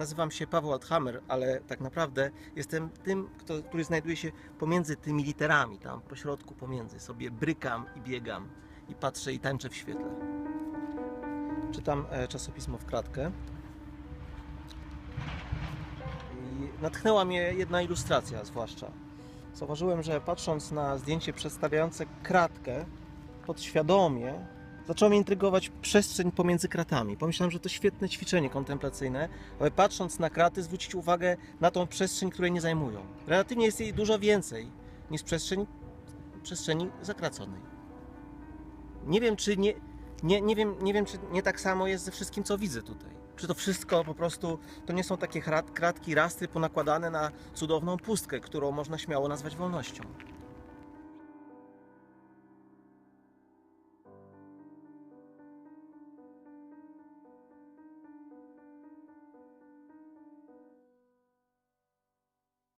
Nazywam się Paweł Althammer, ale tak naprawdę jestem tym, kto, który znajduje się pomiędzy tymi literami, tam po środku pomiędzy. Sobie brykam i biegam i patrzę i tańczę w świetle. Czytam e, czasopismo w kratkę. I natchnęła mnie jedna ilustracja zwłaszcza. Zauważyłem, że patrząc na zdjęcie przedstawiające kratkę, podświadomie zaczęła mnie intrygować przestrzeń pomiędzy kratami. Pomyślałem, że to świetne ćwiczenie kontemplacyjne, aby patrząc na kraty zwrócić uwagę na tą przestrzeń, której nie zajmują. Relatywnie jest jej dużo więcej niż przestrzeń, przestrzeni zakraconej. Nie wiem, czy nie, nie, nie, wiem, nie wiem, czy nie tak samo jest ze wszystkim, co widzę tutaj. Czy to wszystko po prostu to nie są takie krat, kratki, rastry ponakładane na cudowną pustkę, którą można śmiało nazwać wolnością.